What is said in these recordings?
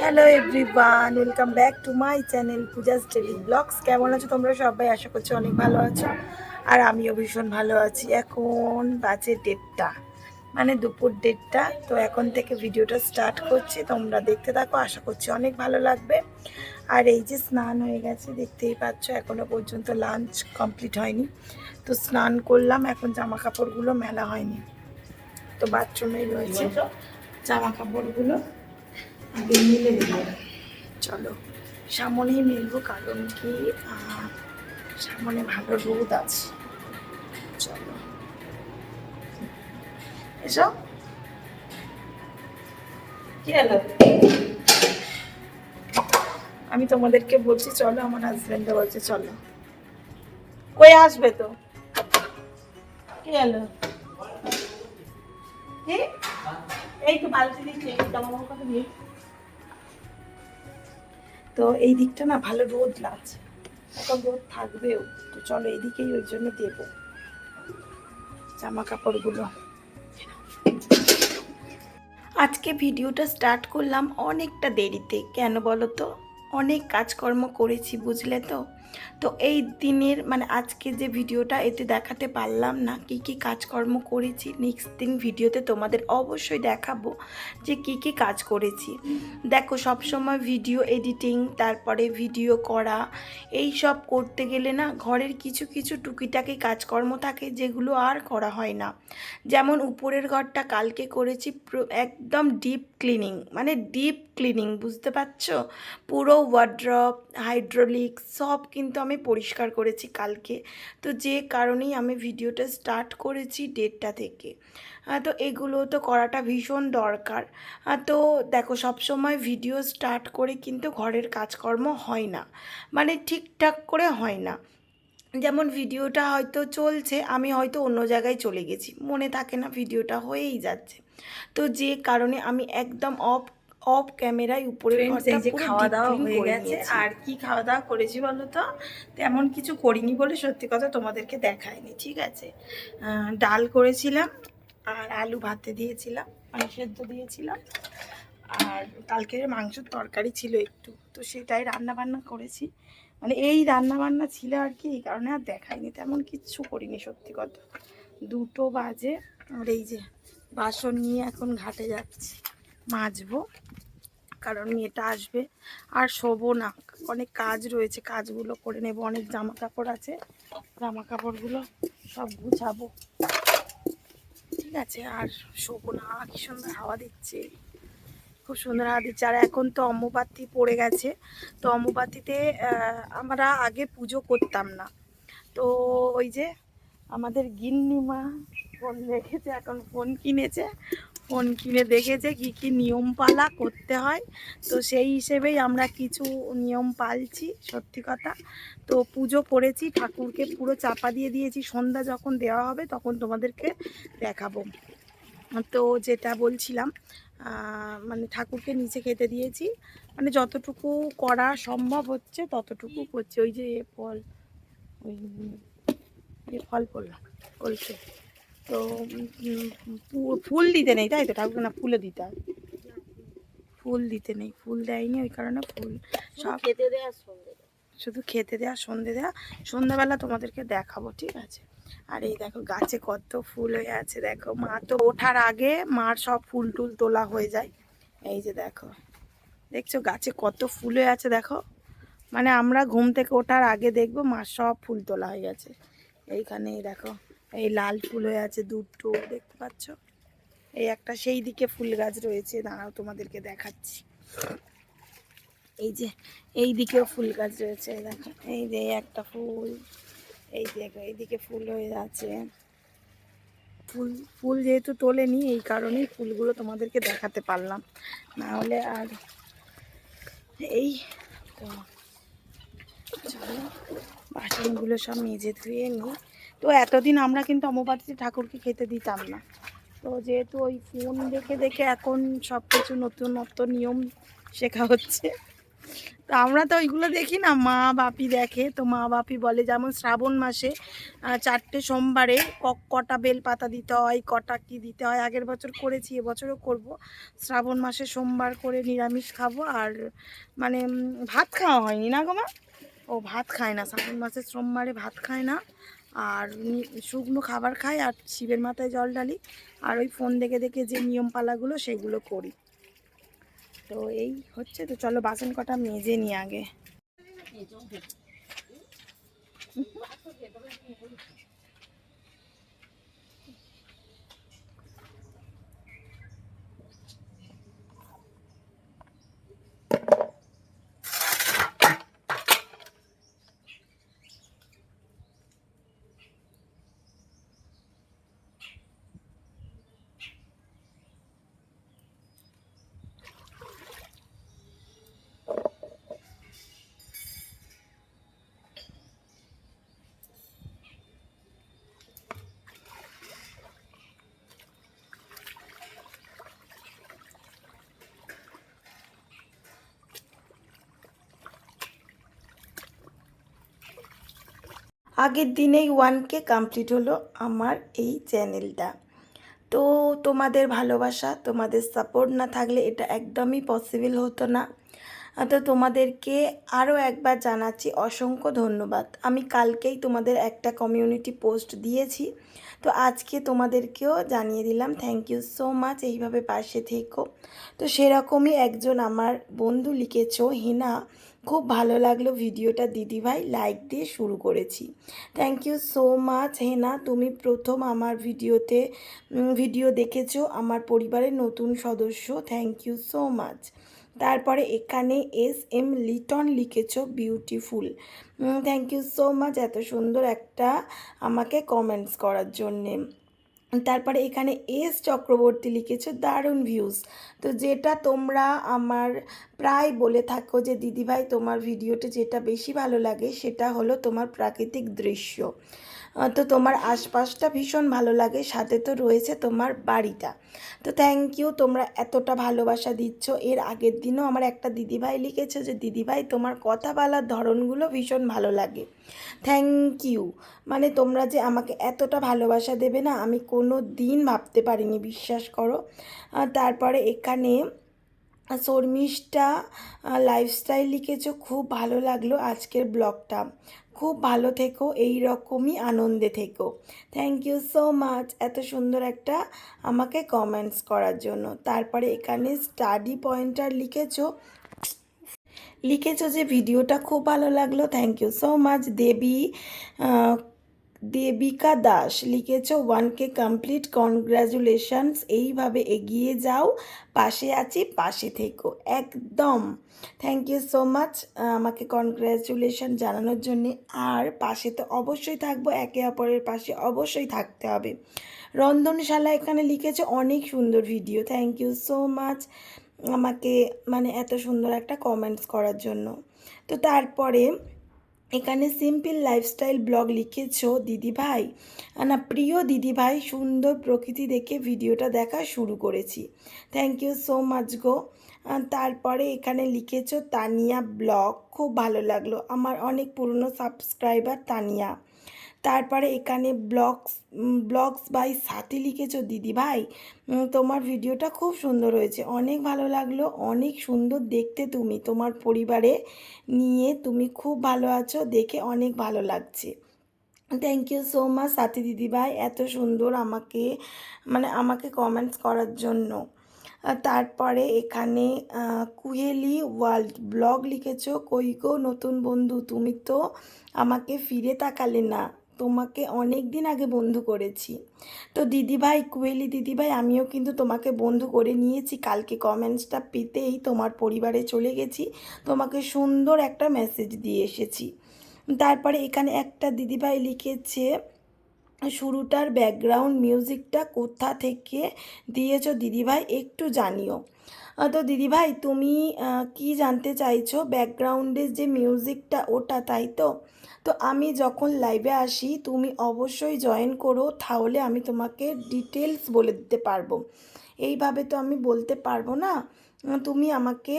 Hello everyone welcome back to my channel Puja's daily vlogs কেমন আছো তোমরা সবাই? আশা করছি অনেক ভালো আছো। আর আমিও ভীষণ ভালো আছি। এখন বাজে ডেটটা মানে দুপুর ডেটটা তো এখন থেকে ভিডিওটা স্টার্ট করছি। তোমরা দেখতে থাকো। আশা করছি অনেক ভালো লাগবে। আর এই যে স্নান হয়ে গেছে দেখতেই পাচ্ছ এখনও পর্যন্ত লাঞ্চ কমপ্লিট হয়নি। তো স্নান করলাম এখন জামা কাপড়গুলো মেলা হয়নি। তো বাথরুমে রয়েছে জামা কাপড়গুলো চলো সামনেই মিলবো কারণ কি সামনে ভালো রোদ আছে। চলো। এসো। কি হলো? আমি তোমাদেরকে বলছি চলো আমার হাজব্যান্ডও বলছে চলো। কই আসবে তো? কি হলো? কি? এই তো বালতি দিচ্ছে জামা কথা দিয়ে তো এই দিকটা না ভালো রোদ লাগছে। এখন রোদ থাকবেও। তো চলো এইদিকেই ওই জন্য দেব। জামা কাপড়গুলো আজকে ভিডিওটা স্টার্ট করলাম অনেকটা দেরিতে। কেন বলো তো অনেক কাজকর্ম করেছি, বুঝলে তো? তো এই দিনের মানে আজকে যে ভিডিওটা, এতে দেখাতে পারলাম না কি কি কাজকর্ম করেছি। নেক্সট দিন ভিডিওতে তোমাদের অবশ্যই দেখাবো যে কি কি কাজ করেছি। দেখো সব সময় ভিডিও এডিটিং তারপরে ভিডিও করা, এই সব করতে গেলে না ঘরের কিছু কিছু টুকিটাকি কাজকর্ম থাকে যেগুলো আর করা হয় না। যেমন উপরের ঘরটা কালকে করেছি একদম ডিপ ক্লিনিং মানে ডিপ ক্লিনিং বুঝতে পারছ? পুরো ওয়ার্ড্রপ হাইড্রোলিক সব কিন্তু আমি পরিষ্কার করেছি কালকে। তো যে কারণেই আমি ভিডিওটা স্টার্ট করেছি ডেটটা থেকে। তো এগুলো তো করাটা ভীষণ দরকার। তো দেখো, সব সময় ভিডিও স্টার্ট করে কিন্তু ঘরের কাজকর্ম হয় না। মানে ঠিকঠাক করে হয় না। যেমন ভিডিওটা হয়তো চলছে, আমি হয়তো অন্য জায়গায় চলে গেছি। মনে থাকে না ভিডিওটা হয়েই যাচ্ছে। তো যে কারণে আমি একদম অফ অফ ক্যামেরায় উপরে যে খাওয়া দাওয়া হয়ে গেছে আর কি খাওয়া দাওয়া করেছি বলো তো? তেমন কিছু করিনি বলে সত্যি কথা তোমাদেরকে দেখায়নি ঠিক আছে? ডাল করেছিলাম আর আলু ভাতে দিয়েছিলাম মানে সেদ্ধ দিয়েছিলাম আর কালকের মাংসের তরকারি ছিল একটু তো সেটাই রান্না বান্না করেছি। মানে এই রান্না বান্না ছিল আর কি এই কারণে আর দেখায়নি তেমন কিচ্ছু করিনি সত্যি কথা। দুটো বাজে আর এই যে বাসন নিয়ে এখন ঘাটে যাচ্ছি। মাজবো, কারণ মেয়েটা আসবে। আর শোবো না, অনেক কাজ রয়েছে, কাজগুলো করে নেব। অনেক জামা কাপড় আছে জামা কাপড়গুলো সব গুছাবো। ঠিক আছে, আর শোবো না, কি সুন্দর হাওয়া দিচ্ছে। খুব সুন্দর হাওয়া দিচ্ছে। আর এখন তো অম্বুবাতি পড়ে গেছে। তো অম্বুবাতিতে আমরা আগে পুজো করতাম না। তো ওই যে আমাদের গিন্নিমা ফোন দেখেছে, এখন ফোন কিনেছে। ফোন কিনে দেখেছে কি কি নিয়ম পালা করতে হয়। তো সেই হিসেবেই আমরা কিছু নিয়ম পালছি, সত্যি কথা। তো পুজো করেছি, ঠাকুরকে পুরো চাপা দিয়ে দিয়েছি। সন্ধ্যা যখন দেওয়া হবে তখন তোমাদেরকে দেখাবো। তো যেটা বলছিলাম মানে ঠাকুরকে নিচে খেতে দিয়েছি। মানে যতটুকু করা সম্ভব হচ্ছে, ততটুকু করছি। ওই যে ফল, ওই ফল পড়লাম বলছে তো ফুল দিতে নেই তাই তো? ঠাকুরকে না ফুলে দিতে হয়? ফুল দিতে নেই ফুল দেয়নি ওই কারণে ফুল সব খেতে দেওয়া শুধু খেতে দেওয়া সন্ধে দেওয়া সন্ধ্যাবেলা তোমাদেরকে দেখাবো ঠিক আছে? আর এই দেখো গাছে কত ফুল হয়ে আছে দেখো। মা তো ওঠার আগে মার সব ফুল টুল তোলা হয়ে যায়। এই যে দেখো দেখছ? গাছে কত ফুল হয়ে আছে দেখো? মানে আমরা ঘুম থেকে ওঠার আগে দেখব মার সব ফুল তোলা হয়ে গেছে। এইখানে এই দেখো এই লাল ফুল হয়ে আছে দুটো, দেখতে পাচ্ছ? এই একটা সেই দিকে ফুল গাছ রয়েছে, দাঁড়াও তোমাদেরকে দেখাচ্ছি। এই যে, এই দিকেও ফুল গাছ রয়েছে দেখো, এই যে একটা ফুল, এই দেখো এইদিকে ফুল হয়ে আছে। ফুল ফুল যেহেতু তোলেনি, এই কারণেই ফুলগুলো তোমাদেরকে দেখাতে পারলাম। না হলে আর এই চলো, বাসনগুলো সব মেজে ধুয়ে নিই তো এতদিন আমরা কিন্তু অমবাতিতে ঠাকুরকে খেতে দিতাম না। তো যেহেতু ওই ফোন দেখে দেখে এখন সব কিছু নতুন নতুন নিয়ম শেখা হচ্ছে। তো আমরা তো ওইগুলো দেখি না, মা বাপি দেখে। তো মা বাপি বলে যেমন শ্রাবণ মাসে চারটে সোমবারে কটা বেল পাতা দিতে হয়, কটা কি দিতে হয়, আগের বছর করেছি, এবছরও করব। শ্রাবণ মাসে সোমবার করে নিরামিষ খাব আর মানে ভাত খাওয়া হয়নি না গো মা? ও ভাত খায় না, শ্রাবণ মাসে সোমবারে ভাত খায় না। আর শুকনো খাবার খাই আর শিবের মাথায় জল ঢালি। আর ওই ফোন দেখে দেখে যে নিয়ম পালাগুলো সেগুলো করি। তো এই হচ্ছে, তো চলো বাসন কটা মেজে নিই আগে। আগের দিনেই ওয়ান কে কমপ্লিট হলো আমার এই চ্যানেলটা। তো তোমাদের ভালোবাসা, তোমাদের সাপোর্ট না থাকলে এটা একদমই পসিবল হতো না। তো তোমাদেরকে আরও একবার জানাচ্ছি অসংখ্য ধন্যবাদ। আমি কালকেই তোমাদের একটা কমিউনিটি পোস্ট দিয়েছি। তো আজকে তোমাদেরকেও জানিয়ে দিলাম থ্যাংক ইউ সো মাচ এইভাবে পাশে থেকো। তো সেরকমই একজন আমার বন্ধু লিখেছ, হিনা। খুব ভালো লাগল ভিডিওটা দিদিভাই লাইক দিয়ে শুরু করেছি। Thank you so much Hena, তুমি প্রথম আমার ভিডিওতে ভিডিও দেখেছ, আমার পরিবারের নতুন সদস্য থ্যাংক ইউ সো মাচ তারপরে এখানে S M Liton লিখেছ beautiful thank you so much এত সুন্দর একটা আমাকে কমেন্টস করার জন্যে। তারপরে এখানে এস চক্রবর্তী লিখেছো, দারুণ ভিউজ তো যেটা তোমরা আমার প্রায় বলে থাকো যে, দিদিভাই, তোমার ভিডিওটা যেটা বেশি ভালো লাগে, সেটা হলো তোমার প্রাকৃতিক দৃশ্য। তো তোমার আশপাশটা ভীষণ ভালো লাগে, সাথে তো রয়েছে তোমার বাড়িটা। তো থ্যাংক ইউ তোমরা এতটা ভালোবাসা দিচ্ছ। এর আগের দিনও আমার একটা দিদিভাই লিখেছে যে, দিদিভাই, তোমার কথা বলার ধরনগুলো ভীষণ ভালো লাগে। থ্যাংক ইউ মানে তোমরা যে আমাকে এতটা ভালোবাসা দেবে না, আমি কোনো দিন ভাবতে পারিনি, বিশ্বাস করো। তারপরে এখানে শর্মিষ্ঠা লাইফস্টাইল লিখেছো, খুব ভালো লাগল আজকের ব্লগটা। খুব ভালো থেকো এই রকমই আনন্দে থেকো। থ্যাংক ইউ সো মাচ এত সুন্দর একটা আমাকে কমেন্টস করার জন্য। তারপরে এখানে স্টাডি পয়েন্টার লিখেছো। লিখেছো যে ভিডিওটা খুব ভালো লাগল। Thank you so much Debi. Debika Das লিখেছো ওয়ান কে কমপ্লিট কনগ্রাচুলেশনস এইভাবে এগিয়ে যাও, পাশে আছি, পাশে থেকো। একদম। থ্যাংক ইউ সো মাচ আমাকে কনগ্রাচুলেশন জানানোর জন্যে। আর পাশে তো অবশ্যই থাকব, একে অপরের পাশে অবশ্যই থাকতে হবে। রন্ধনশালা এখানে লিখেছে, অনেক সুন্দর video thank you so much আমাকে মানে এত সুন্দর একটা কমেন্টস করার জন্য। তো তারপরে এখানে সিম্পল লাইফস্টাইল ব্লগ লিখেছো, দিদিভাই। না প্রিয় দিদিভাই, সুন্দর প্রকৃতি দেখে ভিডিওটা দেখা শুরু করেছি। থ্যাংক ইউ সো মাচ গো। তারপরে এখানে লিখেছো, তানিয়া ব্লগ খুব ভালো লাগল। আমার অনেক পুরনো সাবস্ক্রাইবার তানিয়া। তারপরে এখানে ব্লগস ব্লগস বাই সাথী লিখেছো, দিদি ভাই। তোমার ভিডিওটা খুব সুন্দর হয়েছে। অনেক ভালো লাগল, অনেক সুন্দর দেখতে তুমি, তোমার পরিবারে নিয়ে তুমি খুব ভালো আছো, দেখে অনেক ভালো লাগছে। থ্যাংক ইউ সো মাচ সাথী দিদিভাই এত সুন্দর আমাকে মানে আমাকে কমেন্টস করার জন্য। তারপরে এখানে কুহেলি ওয়ার্ল্ড ব্লগ লিখেছ, কই নতুন বন্ধু, তুমি তো আমাকে ফিরে তাকালে না। তোমাকে অনেক দিন আগে বন্ধু করেছি। তো দিদিভাই, কুয়েলি দিদিভাই, আমিও কিন্তু তোমাকে বন্ধু করে নিয়েছি। কালকে কমেন্টসটা পেতেই তোমার পরিবারে চলে গেছি। তোমাকে সুন্দর একটা মেসেজ দিয়ে এসেছি। তারপরে এখানে একটা দিদিভাই লিখেছে, শুরুটার ব্যাকগ্রাউন্ড মিউজিকটা কোথা থেকে দিয়েছ দিদিভাই? একটু জানিও। তো দিদিভাই, তুমি কি জানতে চাইছো? ব্যাকগ্রাউন্ডের যে মিউজিকটা ওটা, তাই তো? তো আমি যখন লাইভে আসি, তুমি অবশ্যই জয়েন করো, তাহলে আমি তোমাকে ডিটেলস বলে দিতে পারব। এইভাবে তো আমি বলতে পারব না। তুমি আমাকে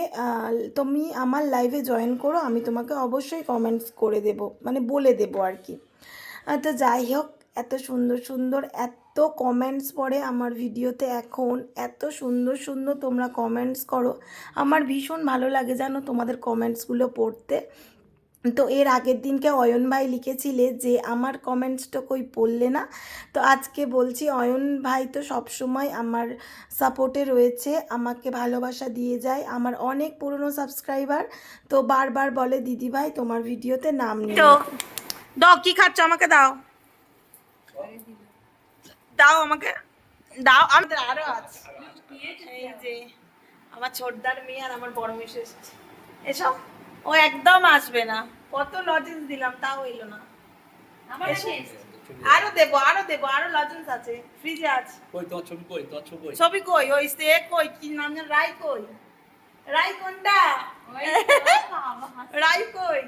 তুমি আমার লাইভে জয়েন করো, আমি তোমাকে অবশ্যই কমেন্টস করে দেব মানে বলে দেব আর কি। তো যাই হোক, এত সুন্দর সুন্দর, এত কমেন্টস পড়ে আমার ভিডিওতে এখন, এত সুন্দর সুন্দর তোমরা কমেন্টস করো। আমার ভীষণ ভালো লাগে জানো তোমাদের কমেন্টসগুলো পড়তে। তো এর আগের দিনকে অয়ন ভাই লিখেছিলে যে, আমার কমেন্টসটা কই পড়লে না? তো আজকে বলছি, অয়ন ভাই তো সবসময় আমার সাপোর্টে রয়েছে, আমাকে ভালোবাসা দিয়ে যায়, আমার অনেক পুরনো সাবস্ক্রাইবার তো বারবার বলে, দিদি ভাই, তোমার ভিডিওতে নাম তো, দাও, কি খাচ্ছ? আমাকে দাও। দাও আমাকে। দাও, আমি আরও আছে। এই যে, আমার ছোটদার মেয়ে আর আমার বড় মেয়ে এসব ও একদম আসবে না। কত লজেন্স দিলাম তাও এলো না। আরও দেবো আরও দেবো আরও লজেন্স আছে। ফ্রিজে আছে। কই তোমার ছবি কই তোমার ছবি কই? ছবি কই? ওই সে কই কি নাম যেন রাই কই? রাই কোনটা? রাই কই?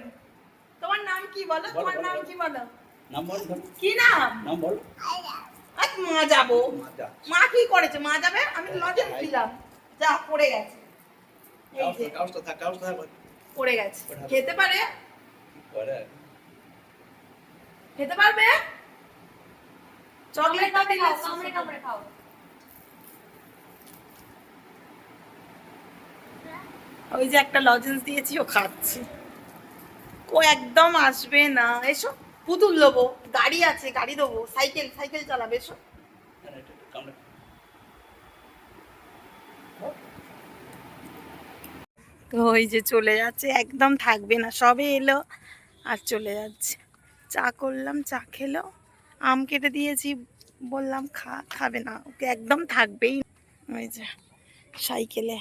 তোমার নাম কি বলো? তোমার নাম কি বলো? নাম বল কি নাম? নাম বল। আজ মা যাব। মা কি করেছে? মা যাবে? আমি লজেন্স দিলাম। যা পড়ে গেছে। এই যে। কাগজটা থাক কাগজটা থাক। পড়ে গেছে। খেতে পারে? খেতে পারবে? চকলেটটা দিলে ওই যে একটা লজেন্স দিয়েছি ও খাচ্ছে। ও একদম আসবে না। এসো পুতুল দেবো। গাড়ি আছে গাড়ি দেবো। সাইকেল সাইকেল চালাবে এসো হ্যাঁ, এটা একটু কামড়ে। তো ওই যে চলে যাচ্ছে, একদম থাকবে না, সবে এলো আর চলে যাচ্ছে। চা করলাম, চা খেলো, আম কেটে দিয়েছি, বললাম খা, খাবে না, ওকে একদম থাকবেই। ওই যে সাইকেলে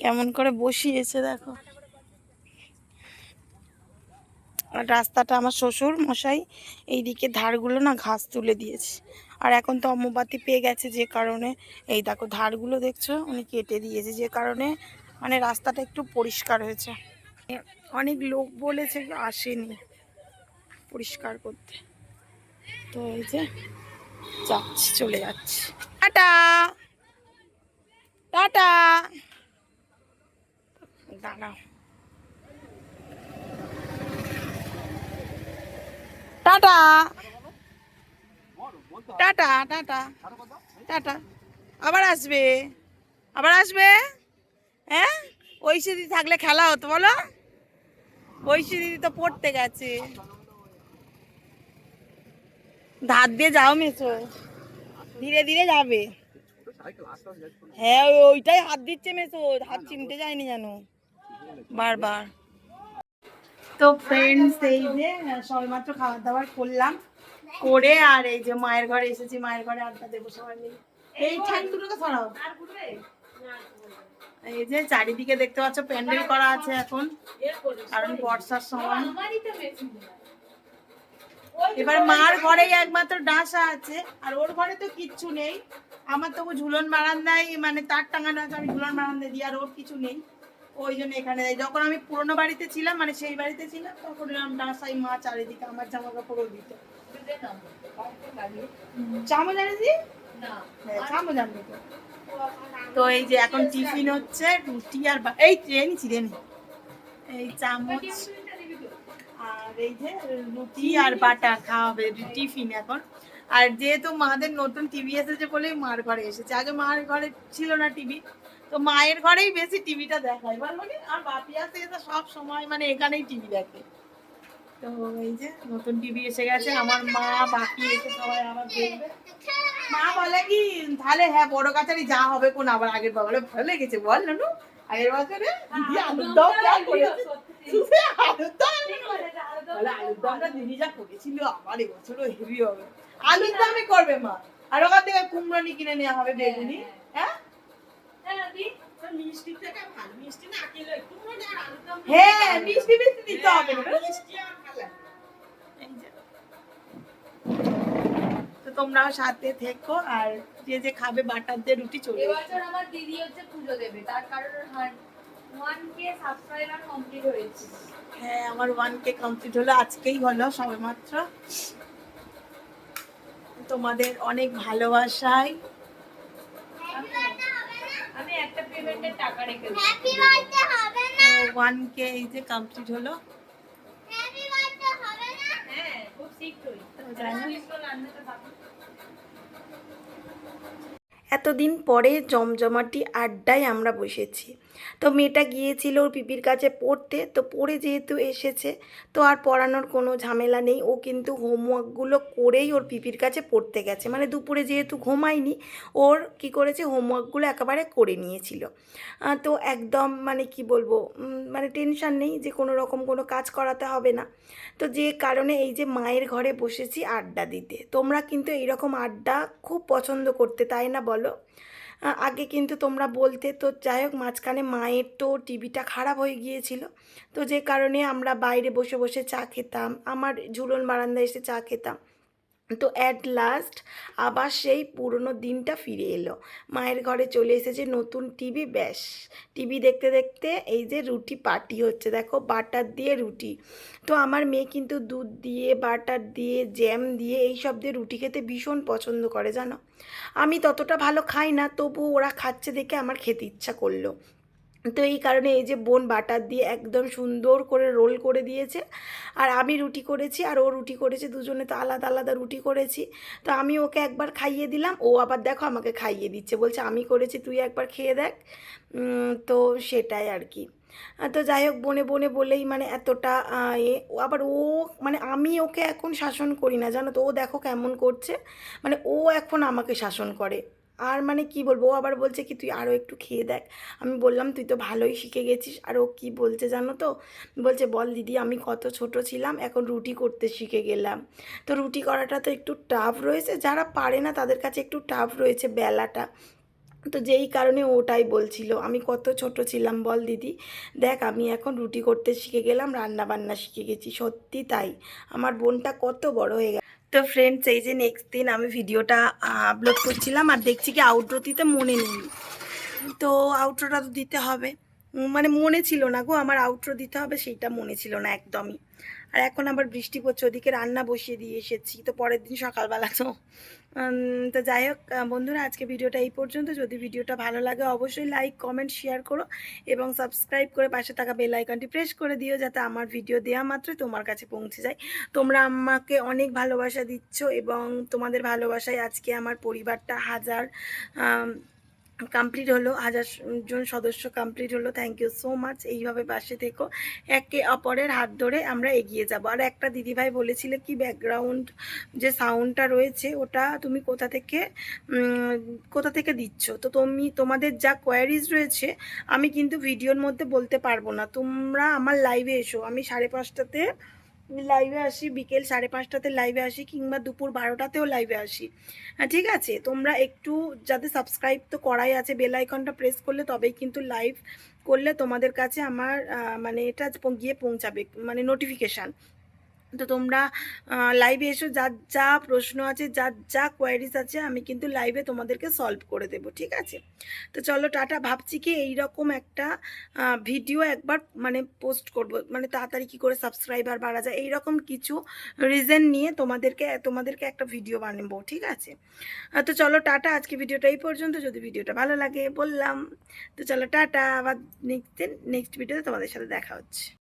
কেমন করে বসিয়েছে, দেখো। আর রাস্তাটা আমার শ্বশুর মশাই, এইদিকে ধারগুলো না ঘাস তুলে দিয়েছে। আর এখন তো অম্মবাতি পেয়ে গেছে যে কারণে, এই দেখো ধারগুলো দেখছ, উনি কেটে দিয়েছে যে কারণে মানে রাস্তাটা একটু পরিষ্কার হয়েছে। অনেক লোক বলেছে আসেনি পরিষ্কার করতে। তো এই যে যাচ্ছি, চলে যাচ্ছি। টাটা! টাটা! দাঁড়াও। টাটা! Tata tata tata. আবার আসবে। আবার আসবে? হ্যাঁ? ঐশী দিদি থাকলে খেলা হতো, বলো? ঐশী দিদি তো পড়তে গেছে। ধার দিয়ে যাও মেসো। ধীরে ধীরে যাবে। হ্যাঁ ওইটাই হাত দিচ্ছে মেসো, হাত চিমটে যায়নি জানো বারবার। তো ফ্রেন্ডস এই যে, সবেমাত্র খাবার দাবার করলাম। করে আর এই যে মায়ের ঘরে এসেছি, মায়ের ঘরে আড্ডা দেবো সবাই মিলে। এই ঠ্যাং দুটোকে সরাও। এই যে চারিদিকে দেখতে পাচ্ছ প্যান্ডেল করা আছে এখন কারণ বর্ষার সময়। এবার মার ঘরেই একমাত্র ডাসা আছে আর ওর ঘরে তো কিচ্ছু নেই। আমার তো ঝুলন বারান্দায় মানে তার টাঙানো আছে আমি ঝুলন বারান্দায় দিই আর ওর কিছু নেই। ওই জন্য এখানে দেয় যখন আমি পুরোনো বাড়িতে ছিলাম মানে সেই বাড়িতে ছিলাম তখন এরকম ডাসাই মা চারিদিকে আমার জামা কাপড়ও দিত চামচ চামচ আনবি তো। তো এই যে এখন টিফিন হচ্ছে রুটি আর এই ট্রেন ছিলেন এই চামচ আর এই যে রুটি আর বাটা খাওয়া হবে টিফিন এখন। আর যেহেতু মাদের নতুন টিভি এসেছে বলেই মার ঘরে এসেছে। আগে মার ঘরে ছিল না টিভি তো মায়ের ঘরেই বেশি টিভিটা দেখায়। বল মানে আর বাপি আসে তো সব সময় মানে এখানেই টিভি দেখে। তো এই যে নতুন টিভি এসে গেছে আমার মা বাপি এসে সবাই আবার দেখবে। মা বলে কি তাহলে হ্যাঁ বড় কাছারি যা হবে কোন আবার আগের বার। ভালো লেগেছে বল নানু আগের বছরে আলুর দম যা করেছে। আলুর দম বলে আলুর দমটা দিদি যা করেছিল আমার এবছরও হেভি হবে। আলুর দমই করবে মা। আর ওখান থেকে কুমড়নি কিনে নেওয়া হবে বেগুনি। হ্যাঁ। মিষ্টি থেকে ভালো মিষ্টি না কিলো একটু হ্যাঁ মিষ্টি মিষ্টি দিতে হবে। মিষ্টি আর ভালো এই যে তো তোমরাও সাথে থেকো আর যে যে খাবে বাটার দিয়ে রুটি চলে এবছর আমার দিদি হচ্ছে পুজো দেবে তার কারণ ওয়ান কে সাবস্ক্রাইবার কমপ্লিট হয়েছে। হ্যাঁ আমার ওয়ান কে কমপ্লিট হলো আজকেই হলো সবে মাত্র তোমাদের অনেক ভালোবাসায় আমি একটা পেমেন্টের টাকা রেখে দেবো। হ্যাপি বার্থডে হবে না। ওয়ান কে এই যে কমপ্লিট হলো হ্যাপি বার্থডে হবে না হ্যাঁ খুব শীঘ্রই তো যাই হোক। শীঘ্র রান্নাটা পাবো এতদিন পরে জমজমাটি আড্ডায় আমরা বসেছি। তো মেয়েটা গিয়েছিল ওর পিপির কাছে পড়তে, তো পড়ে যেহেতু এসেছে, তো আর পড়ানোর কোনো ঝামেলা নেই। ও কিন্তু হোমওয়ার্কগুলো করেই ওর পিপির কাছে পড়তে গেছে। মানে দুপুরে যেহেতু ঘুমায়নি, ওর কি করেছে হোমওয়ার্কগুলো একেবারে করে নিয়েছিল। তো একদম মানে কি বলব মানে টেনশন নেই যে কোনো রকম কোনো কাজ করাতে হবে না। তো যে কারণে এই যে মায়ের ঘরে বসেছি আড্ডা দিতে। তোমরা কিন্তু এইরকম আড্ডা খুব পছন্দ করতে, তাই না বলো? আগে কিন্তু তোমরা বলতে, তো যাই হোক মাঝখানে মায়ের তো টিভিটা খারাপ হয়ে গিয়েছিল। তো যে কারণে আমরা বাইরে বসে বসে চা খেতাম, আমার ঝুলন বারান্দায় এসে চা খেতাম। তো অ্যাট লাস্ট আবার সেই পুরনো দিনটা ফিরে এলো। মায়ের ঘরে চলে এসেছে নতুন টিভি ব্যাস। টিভি দেখতে দেখতে এই যে রুটি পার্টি হচ্ছে, দেখো বাটার দিয়ে রুটি। তো আমার মেয়ে কিন্তু দুধ দিয়ে, বাটার দিয়ে জ্যাম দিয়ে এই সব দিয়ে রুটি খেতে ভীষণ পছন্দ করে, জানো? আমি ততটা ভালো খাই না তবু ওরা খাচ্ছে দেখে আমার খেতে ইচ্ছা করল। তো এই কারণে এই যে বোন বাটার দিয়ে একদম সুন্দর করে রোল করে দিয়েছে। আর আমি রুটি করেছি আর ও রুটি করেছে, দুজনে তো আলাদা আলাদা রুটি করেছি। তো আমি ওকে একবার খাইয়ে দিলাম, ও আবার দেখো আমাকে খাইয়ে দিচ্ছে, বলছে আমি করেছি, তুই একবার খেয়ে দেখ। তো সেটাই আর কি। তো যাই হোক, বনে বনে বলেই মানে এতটা আবার ও মানে আমি ওকে এখন শাসন করি না, জানো তো, ও দেখো কেমন করছে। মানে ও এখন আমাকে শাসন করে। আর মানে কি বলব, ও আবার বলছে কি, তুই আরও একটু খেয়ে দেখ। আমি বললাম, তুই তো ভালোই শিখে গেছিস। আর ও কী বলছে জানো তো? বলছে, বল দিদি, আমি কত ছোট ছিলাম, এখন রুটি করতে শিখে গেলাম। তো রুটি করাটা তো একটু টাফ রয়েছে। যারা পারে না, তাদের কাছে একটু টাফ রয়েছে বেলাটা। তো যেই কারণে ওটাই বলছিল, আমি কত ছোট ছিলাম, বল দিদি। দেখ, আমি এখন রুটি করতে শিখে গেলাম রান্না বান্না শিখে গেছি। সত্যি তাই। আমার বোনটা কত বড় হয়ে গেছে। তো ফ্রেন্ডস এই যে নেক্সট দিন আমি ভিডিওটা আপলোড করছিলাম আর দেখছি কি আউটরো দিতে মনে নেই। তো আউটরোটা তো দিতে হবে। মানে মনে ছিল না গো, আমার আউটরো দিতে হবে, সেইটা মনে ছিল না একদমই। আর এখন আবার বৃষ্টি পড়ছে, ওদিকে রান্না বসিয়ে দিয়ে এসেছি। তো পরের দিন সকালবেলা তো তো যাই হোক বন্ধুরা, আজকে ভিডিওটা এই পর্যন্ত। যদি ভিডিওটা ভালো লাগে, অবশ্যই লাইক কমেন্ট শেয়ার করো এবং সাবস্ক্রাইব করে পাশে থাকা বেল আইকনটি প্রেস করে দিও যাতে আমার ভিডিও দেওয়া মাত্রই তোমার কাছে পৌঁছে যায়। তোমরা আমাকে অনেক ভালোবাসা দিচ্ছ এবং তোমাদের ভালোবাসায় আজকে আমার পরিবারটা হাজার কমপ্লিট হলো হাজার জন সদস্য কমপ্লিট হলো। থ্যাংক ইউ সো মাচ এইভাবে পাশে থেকো। একে অপরের হাত ধরে আমরা এগিয়ে যাব। আর একটা দিদিভাই বলেছিলে, কি ব্যাকগ্রাউন্ড যে সাউন্ডটা রয়েছে, ওটা তুমি কোথা থেকে কোথা থেকে দিচ্ছ? তো তুমি, তোমাদের যা কোয়ারিজ রয়েছে, আমি কিন্তু ভিডিওর মধ্যে বলতে পারব না। তোমরা আমার লাইভে এসো। আমি সাড়ে পাঁচটাতে লাইভে আসি বিকেল সাড়ে পাঁচটাতে লাইভে আসি কিংবা দুপুর বারোটাতেও লাইভে আসি। হ্যাঁ, ঠিক আছে? তোমরা একটু যাতে সাবস্ক্রাইব তো করাই আছে বেল আইকনটা প্রেস করলে তবেই কিন্তু লাইভ করলে তোমাদের কাছে আমার মানে এটা গিয়ে পৌঁছাবে মানে নোটিফিকেশান তো তোমরা লাইভে এসো, যার যা প্রশ্ন আছে, যার যা কোয়ারিজ আছে, আমি কিন্তু লাইভে তোমাদেরকে সলভ করে দেব, ঠিক আছে? তো চলো টাটা, ভাবছি কি এইরকম একটা ভিডিও একবার মানে পোস্ট করব মানে তাড়াতাড়ি কী করে সাবস্ক্রাইবার বাড়া যায়, এইরকম কিছু রিজন নিয়ে তোমাদেরকে তোমাদেরকে একটা ভিডিও বানাবো, ঠিক আছে? তো চলো টাটা, আজকে ভিডিওটা এই পর্যন্ত, যদি ভিডিওটা ভালো লাগে, বললাম। তো চলো টাটা, আবার নেক্সট দিন নেক্সট ভিডিওতে তোমাদের সাথে দেখা হচ্ছে।